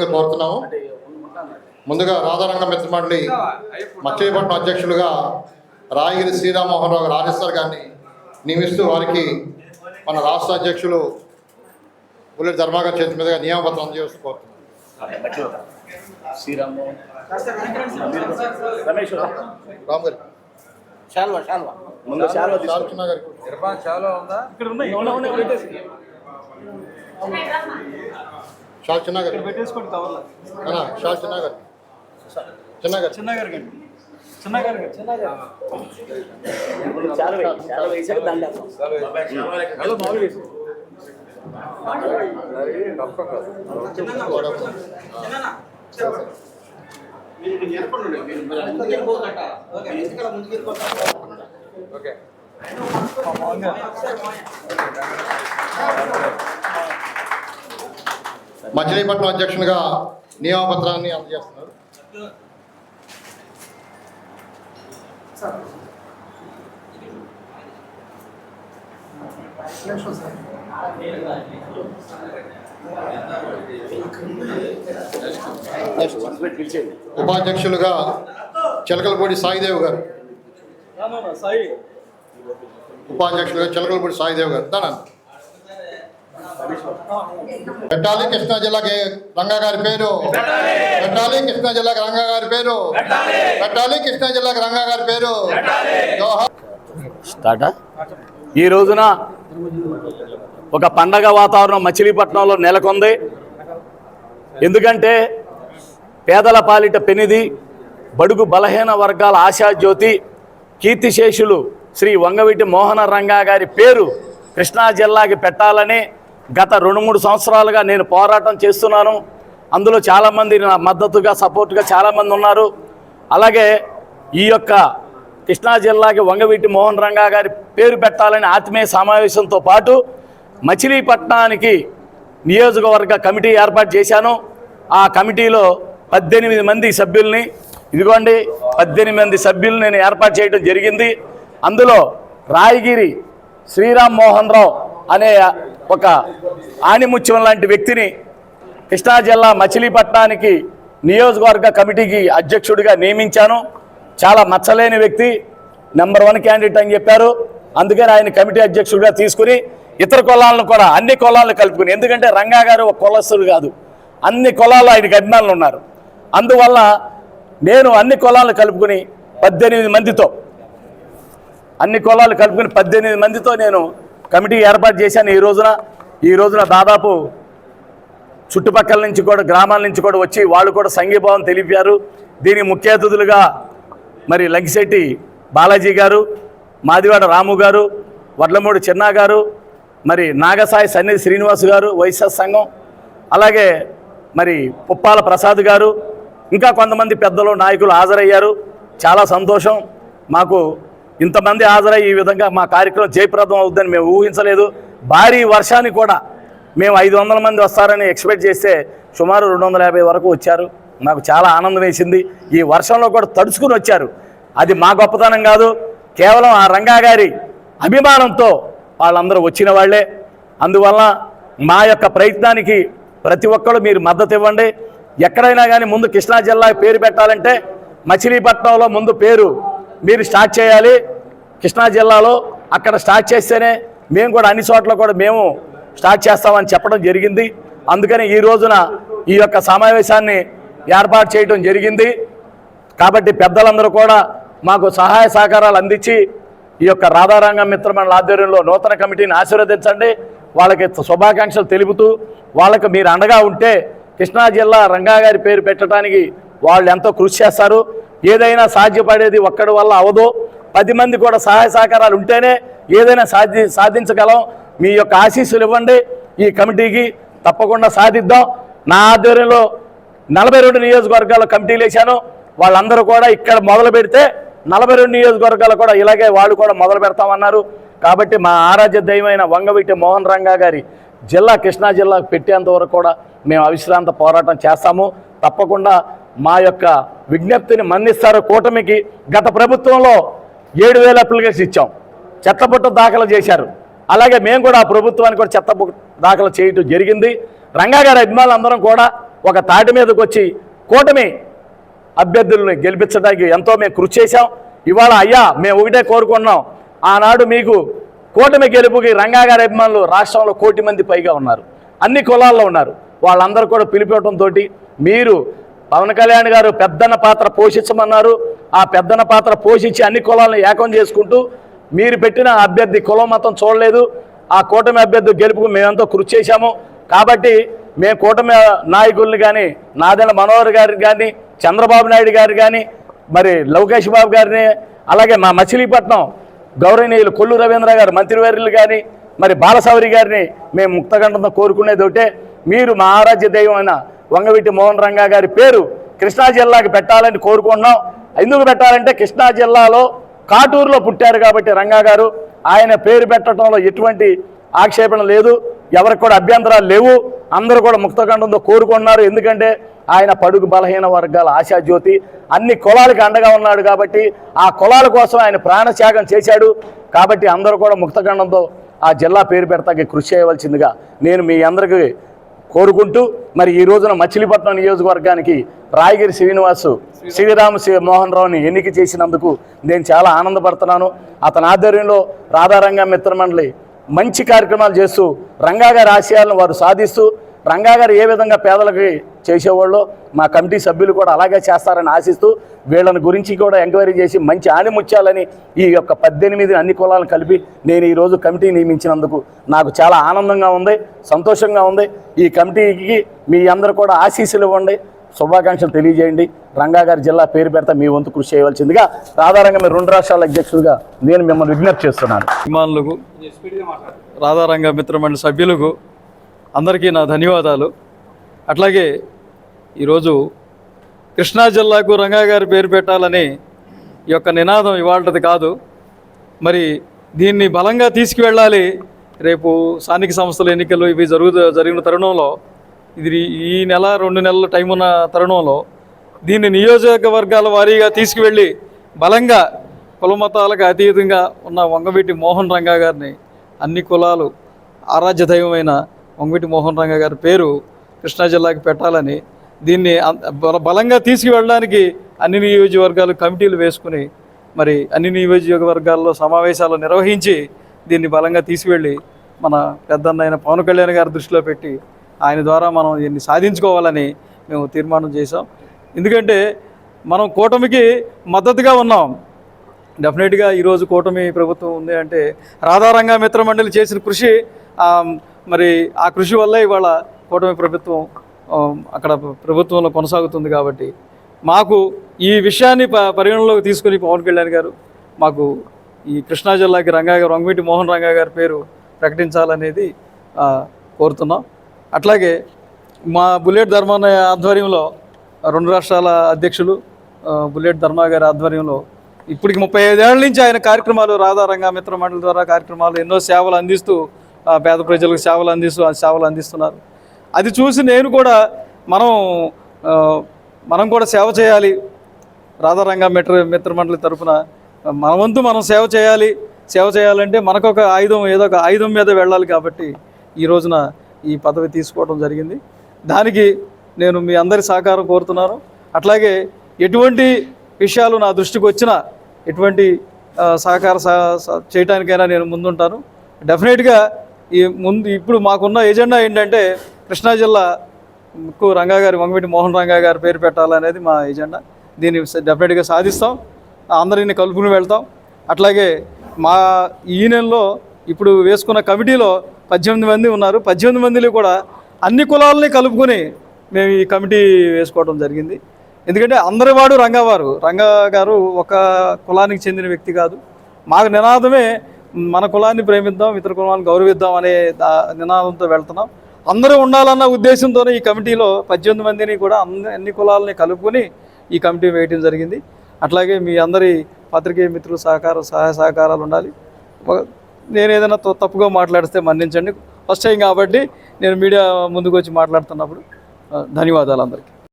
రావాల్సింది కోరుతున్నాము. ముందుగా రాధారంగ మిత్రమండలి మచిలీపట్నం అధ్యక్షులుగా రాయగిరి శ్రీరామ్మోహన్ రావు రాజేశ్వర్ గారిని నియమిస్తూ వారికి మన రాష్ట్ర అధ్యక్షులు పుల్లెటి ధర్మాగర్ చేతి మీదుగా నియామపత్రం అందజేస్తూ కోరుతున్నాం. చాలు చిన్న గారికి ఇర్ఫాన్ చాలా ఉందా ఇక్కడ ఉన్నాయి ఉన్నాయి, ఉన్నాయి, పెట్టేసి. షాల్ చిన్న గారు పెట్టేసుకోండి కవర్లో అన్నా, షాల్ చిన్న గారు చిన్న గారు చిన్న గారికి మచిలీపట్నం అధ్యక్షునిగా నియామపత్రాన్ని అందజేస్తున్నారు. ఉపాధ్యక్షులుగా చిలకలపూడి సాయిదేవ్ గారు. ఉపాధ్యక్షులుగా చిలకలపూడి సాయిదేవ్ గారు. దానా పెట్టాలి కృష్ణా జిల్లాకి రంగా గారి పేరు. పెట్టాలి కృష్ణా జిల్లాకి రంగా గారి పేరు. పెట్టాలి కృష్ణా జిల్లాకి రంగా గారి పేరు. ఈ రోజున ఒక పండగ వాతావరణం మచిలీపట్నంలో నెలకొంది. ఎందుకంటే పేదల పాలిట పెనిది బడుగు బలహీన వర్గాల ఆశాజ్యోతి కీర్తిశేషులు శ్రీ వంగవీటి మోహన రంగా గారి పేరు కృష్ణా జిల్లాకి పెట్టాలని గత రెండు మూడు సంవత్సరాలుగా నేను పోరాటం చేస్తున్నాను. అందులో చాలామంది నా మద్దతుగా సపోర్ట్గా చాలామంది ఉన్నారు. అలాగే ఈ యొక్క కృష్ణా జిల్లాకి వంగవీటి మోహన్ రంగా గారి పేరు పెట్టాలని ఆత్మీయ సమావేశంతో పాటు మచిలీపట్నానికి నియోజకవర్గ కమిటీ ఏర్పాటు చేశాను. ఆ కమిటీలో పద్దెనిమిది మంది సభ్యుల్ని ఇదిగోండి పద్దెనిమిది మంది సభ్యులు నేను ఏర్పాటు చేయడం జరిగింది. అందులో రాయగిరి శ్రీరామ్ మోహన్ రావు అనే ఒక ఆణిముత్యం లాంటి వ్యక్తిని కృష్ణా జిల్లా మచిలీపట్నానికి నియోజకవర్గ కమిటీకి అధ్యక్షుడిగా నియమించాను. చాలా మచ్చలేని వ్యక్తి నెంబర్ వన్ క్యాండిడేట్ అని చెప్పారు. అందుకని ఆయన కమిటీ అధ్యక్షుడిగా తీసుకుని ఇతర కులాలను కూడా అన్ని కులాలను కలుపుకుని ఎందుకంటే రంగా గారు ఒక కులస్తుడు కాదు. అన్ని కులాల్లో ఆయనకి అభిమానులు ఉన్నారు. అందువల్ల నేను అన్ని కులాలను కలుపుకుని పద్దెనిమిది మందితో అన్ని కులాలు కలుపుకుని పద్దెనిమిది మందితో నేను కమిటీ ఏర్పాటు చేశాను ఈ రోజున. ఈ రోజున దాదాపు చుట్టుపక్కల నుంచి కూడా గ్రామాల నుంచి కూడా వచ్చి వాళ్ళు కూడా సంఘీభావం తెలిపారు. దీని ముఖ్య అతిథులుగా మరి లంకిశెట్టి బాలాజీ గారు మాదివాడ రాము గారు వడ్లమూడి చిన్నా గారు మరి నాగసాయి సన్నిధి శ్రీనివాస్ గారు వైఎస్ఆర్ సంఘం అలాగే మరి పుప్పాల ప్రసాద్ గారు ఇంకా కొంతమంది పెద్దలు నాయకులు హాజరయ్యారు. చాలా సంతోషం. మాకు ఇంతమంది హాజరై ఈ విధంగా మా కార్యక్రమం జయప్రదం అవుద్దని మేము ఊహించలేదు. భారీ వర్షాన్ని కూడా మేము ఐదు వందల మంది వస్తారని ఎక్స్పెక్ట్ చేస్తే సుమారు రెండు వందల యాభై వరకు వచ్చారు. నాకు చాలా ఆనందం వేసింది. ఈ వర్షంలో కూడా తడుచుకుని వచ్చారు. అది మా గొప్పతనం కాదు. కేవలం ఆ రంగా గారి అభిమానంతో వాళ్ళందరూ వచ్చిన వాళ్ళే. అందువల్ల మా యొక్క ప్రయత్నానికి ప్రతి ఒక్కరు మీరు మద్దతు ఇవ్వండి. ఎక్కడైనా కానీ ముందు కృష్ణా జిల్లా పేరు పెట్టాలంటే మచిలీపట్నంలో ముందు పేరు మీరు స్టార్ట్ చేయాలి. కృష్ణా జిల్లాలో అక్కడ స్టార్ట్ చేస్తేనే మేము కూడా అన్ని చోట్ల కూడా మేము స్టార్ట్ చేస్తామని చెప్పడం జరిగింది. అందుకని ఈ రోజున ఈ యొక్క సమావేశాన్ని ఏర్పాటు చేయడం జరిగింది. కాబట్టి పెద్దలందరూ కూడా మాకు సహాయ సహకారాలు అందించి ఈ యొక్క రాధారంగ మిత్రమండల ఆధ్వర్యంలో నూతన కమిటీని ఆశీర్వదించండి. వాళ్ళకి శుభాకాంక్షలు తెలుపుతూ వాళ్ళకి మీరు అండగా ఉంటే కృష్ణా జిల్లా రంగా గారి పేరు పెట్టడానికి వాళ్ళు ఎంతో కృషి చేస్తారు. ఏదైనా సాధ్యపడేది ఒక్కడి వల్ల అవదు. పది మంది కూడా సహాయ సహకారాలు ఉంటేనే ఏదైనా సాధి సాధించగలం. మీ యొక్క ఆశీస్సులు ఇవ్వండి. ఈ కమిటీకి తప్పకుండా సాధిద్దాం. నా ఆధ్వర్యంలో నలభై రెండు నియోజకవర్గాల కమిటీలు వేశాను. వాళ్ళందరూ కూడా ఇక్కడ మొదలు పెడితే నలభై రెండు నియోజకవర్గాలు కూడా ఇలాగే వాళ్ళు కూడా మొదలు పెడతామన్నారు. కాబట్టి మా ఆరాధ్య దైవమైన వంగవీటి మోహన్ రంగా గారి జిల్లా కృష్ణా జిల్లాకు పెట్టేంత వరకు కూడా మేము అవిశ్రాంత పోరాటం చేస్తాము. తప్పకుండా మా యొక్క విజ్ఞప్తిని మన్నిస్తారు కూటమికి. గత ప్రభుత్వంలో ఏడు వేల అప్లికేషన్ ఇచ్చాం. చెత్తబుట్ట దాఖలు చేశారు. అలాగే మేము కూడా ఆ ప్రభుత్వానికి కూడా చెత్తబుట్ట దాఖలు చేయటం జరిగింది. రంగా గారి అభిమానులు అందరం కూడా ఒక తాటి మీదకి వచ్చి కూటమి అభ్యర్థులను గెలిపించడానికి ఎంతో మేము కృషి చేశాం. ఇవాళ అయ్యా మేము ఒకటే కోరుకున్నాం ఆనాడు మీకు కూటమి గెలుపుకి రంగా గారి అభిమానులు రాష్ట్రంలో కోటి మంది పైగా ఉన్నారు. అన్ని కులాల్లో ఉన్నారు. వాళ్ళందరూ కూడా పిలిపివటంతో మీరు పవన్ కళ్యాణ్ గారు పెద్దన పాత్ర పోషించమన్నారు. ఆ పెద్దన పాత్ర పోషించి అన్ని కులాలను ఏకం చేసుకుంటూ మీరు పెట్టిన అభ్యర్థి కులం మతం చూడలేదు. ఆ కూటమి అభ్యర్థి గెలుపుకు మేమంతా కృషి చేశాము. కాబట్టి మేము కూటమి నాయకుల్ని కానీ నాదెండ్ల మనోహర్ గారిని కానీ చంద్రబాబు నాయుడు గారు కానీ మరి లోకేష్ బాబు గారిని అలాగే మా మచిలీపట్నం గౌరవనీయులు కొల్లు రవీంద్ర గారు మంత్రివర్యులు కానీ మరి బాలసౌరి గారిని మేము ముక్తగండంతో కోరుకునేది ఒకటే. మీరు మా ఆరాధ్య దైవం అయినా వంగవీటి మోహన్ రంగా గారి పేరు కృష్ణా జిల్లాకి పెట్టాలని కోరుకుంటున్నాం. ఎందుకు పెట్టాలంటే కృష్ణా జిల్లాలో కాటూరులో పుట్టారు కాబట్టి రంగా గారు. ఆయన పేరు పెట్టడంలో ఎటువంటి ఆక్షేపణ లేదు. ఎవరికి కూడా అభ్యంతరాలు లేవు. అందరూ కూడా ముక్తఖండంతో కోరుకున్నారు ఎందుకంటే ఆయన పడుగు బలహీన వర్గాల ఆశాజ్యోతి. అన్ని కులాలకు అండగా ఉన్నాడు కాబట్టి ఆ కులాల కోసం ఆయన ప్రాణత్యాగం చేశాడు. కాబట్టి అందరూ కూడా ముక్తఖండంతో ఆ జిల్లా పేరు పెడతాకి కృషి చేయవలసిందిగా నేను మీ అందరికీ కోరుకుంటూ మరి ఈ రోజున మచిలీపట్నం నియోజకవర్గానికి రాయగిరి శ్రీనివాసు శ్రీరామ శ్రీ- మోహన్ రావుని ఎన్నిక చేసినందుకు నేను చాలా ఆనందపడుతున్నాను. అతని ఆధ్వర్యంలో రాధారంగ మిత్రమండలి మంచి కార్యక్రమాలు చేస్తూ రంగా గారి ఆశయాలను వారు సాధిస్తూ రంగా గారు ఏ విధంగా పేదలకి చేసేవాళ్ళు. మా కమిటీ సభ్యులు కూడా అలాగే చేస్తారని ఆశిస్తూ వీళ్ళని గురించి కూడా ఎంక్వైరీ చేసి మంచి ఆనిముత్యాలని ఈ యొక్క పద్దెనిమిది అన్ని కులాలను కలిపి నేను ఈరోజు కమిటీ నియమించినందుకు నాకు చాలా ఆనందంగా ఉంది సంతోషంగా ఉంది. ఈ కమిటీకి మీ అందరూ కూడా ఆశీస్సులు ఇవ్వండి. శుభాకాంక్షలు తెలియజేయండి. రంగాగారి జిల్లా పేరు పెడతా మీ వంతు కృషి చేయవలసిందిగా రాధారంగం రెండు రాష్ట్రాల అధ్యక్షుడిగా నేను మిమ్మల్ని విజ్ఞప్తి చేస్తున్నాను. అభిమానులకు రాధారంగ మిత్రమండలి సభ్యులకు అందరికీ నా ధన్యవాదాలు. అట్లాగే ఈరోజు కృష్ణా జిల్లాకు రంగా గారి పేరు పెట్టాలని ఈ యొక్క నినాదం ఇవాళది కాదు. మరి దీన్ని బలంగా తీసుకువెళ్ళాలి. రేపు స్థానిక సంస్థల ఎన్నికలు ఇవి జరుగు జరిగిన తరుణంలో ఇది ఈ నెల రెండు నెలల టైం ఉన్న తరుణంలో దీన్ని నియోజకవర్గాల వారీగా తీసుకువెళ్ళి బలంగా కులమతాలకు అతీతంగా ఉన్న వంగవీటి మోహన్ రంగా గారిని అన్ని కులాలు ఆరాధ్య దైవమైన వంగవీటి మోహన్ రంగా గారి పేరు కృష్ణా జిల్లాకి పెట్టాలని దీన్ని బల- బలంగా తీసుకువెళ్ళడానికి అన్ని నియోజకవర్గాలు కమిటీలు వేసుకుని మరి అన్ని నియోజకవర్గాల్లో సమావేశాలు నిర్వహించి దీన్ని బలంగా తీసుకువెళ్ళి మన పెద్దన్నైన పవన్ కళ్యాణ్ గారి దృష్టిలో పెట్టి ఆయన ద్వారా మనం దీన్ని సాధించుకోవాలని మేము తీర్మానం చేశాం. ఎందుకంటే మనం కూటమికి మద్దతుగా ఉన్నాం. డెఫినెట్గా ఈరోజు కూటమి ప్రభుత్వం ఉంది అంటే రాధారంగా మిత్రమండలి చేసిన కృషి మరి ఆ కృషి వల్ల ఇవాళ కూటమి ప్రభుత్వం అక్కడ ప్రభుత్వంలో కొనసాగుతుంది కాబట్టి మాకు ఈ విషయాన్ని ప పరిగణలోకి తీసుకుని పవన్ కళ్యాణ్ గారు మాకు ఈ కృష్ణా జిల్లాకి రంగా గారు రంగవీటి మోహన్ రంగా గారి పేరు ప్రకటించాలనేది కోరుతున్నాం. అట్లాగే మా బుల్లెట్ ధర్మాన ఆధ్వర్యంలో రెండు రాష్ట్రాల అధ్యక్షులు బుల్లెట్ ధర్మా గారి ఆధ్వర్యంలో ఇప్పటికి ముప్పై ఐదేళ్ళ నుంచి ఆయన కార్యక్రమాలు రాధారంగా మిత్ర మండలి ద్వారా కార్యక్రమాలు ఎన్నో సేవలు అందిస్తూ పేద ప్రజలకు సేవలు అందిస్తూ ఆ సేవలు అందిస్తున్నారు. అది చూసి నేను కూడా మనం మనం కూడా సేవ చేయాలి. రాధారంగ మిత్ర మిత్ర మండలి తరపున మన వంతు మనం సేవ చేయాలి. సేవ చేయాలంటే మనకొక ఆయుధం ఏదో ఒక ఆయుధం మీద వెళ్ళాలి కాబట్టి ఈ రోజున ఈ పదవి తీసుకోవడం జరిగింది. దానికి నేను మీ అందరి సహకారం కోరుతున్నాను. అట్లాగే ఎటువంటి విషయాలు నా దృష్టికి వచ్చినా ఎటువంటి సహకార సహ- సహ- చేయడానికైనా నేను ముందుంటాను. డెఫినెట్గా ఈ ముందు ఇప్పుడు మాకున్న ఎజెండా ఏంటంటే కృష్ణా జిల్లా ముక్కు రంగా గారి వంగవీటి మోహన్ రంగా గారి పేరు పెట్టాలనేది మా ఎజెండా. దీన్ని డెఫినెట్గా సాధిస్తాం. అందరిని కలుపుకుని వెళ్తాం. అట్లాగే మా ఈ నెలలో ఇప్పుడు వేసుకున్న కమిటీలో పద్దెనిమిది మంది ఉన్నారు. పద్దెనిమిది మందిలో కూడా అన్ని కులాలని కలుపుకొని మేము ఈ కమిటీ వేసుకోవడం జరిగింది. ఎందుకంటే అందరి వాడు రంగవారు. రంగా గారు ఒక కులానికి చెందిన వ్యక్తి కాదు. మాకు నినాదమే మన కులాన్ని ప్రేమిద్దాం ఇతర కులాన్ని గౌరవిద్దాం అనే నినాదంతో వెళ్తున్నాం. అందరూ ఉండాలన్న ఉద్దేశంతోనే ఈ కమిటీలో పద్దెనిమిది మందిని కూడా అన్ని అన్ని కులాలని కలుపుకొని ఈ కమిటీ వేయటం జరిగింది. అట్లాగే మీ అందరి పత్రికేయ మిత్రుల సహకారం సహాయ సహకారాలు ఉండాలి. నేను ఏదైనా త- తప్పుగా మాట్లాడితే మన్నించండి. ఫస్ట్ టైం కాబట్టి నేను మీడియా ముందుకు వచ్చి మాట్లాడుతున్నప్పుడు ధన్యవాదాలు అందరికీ.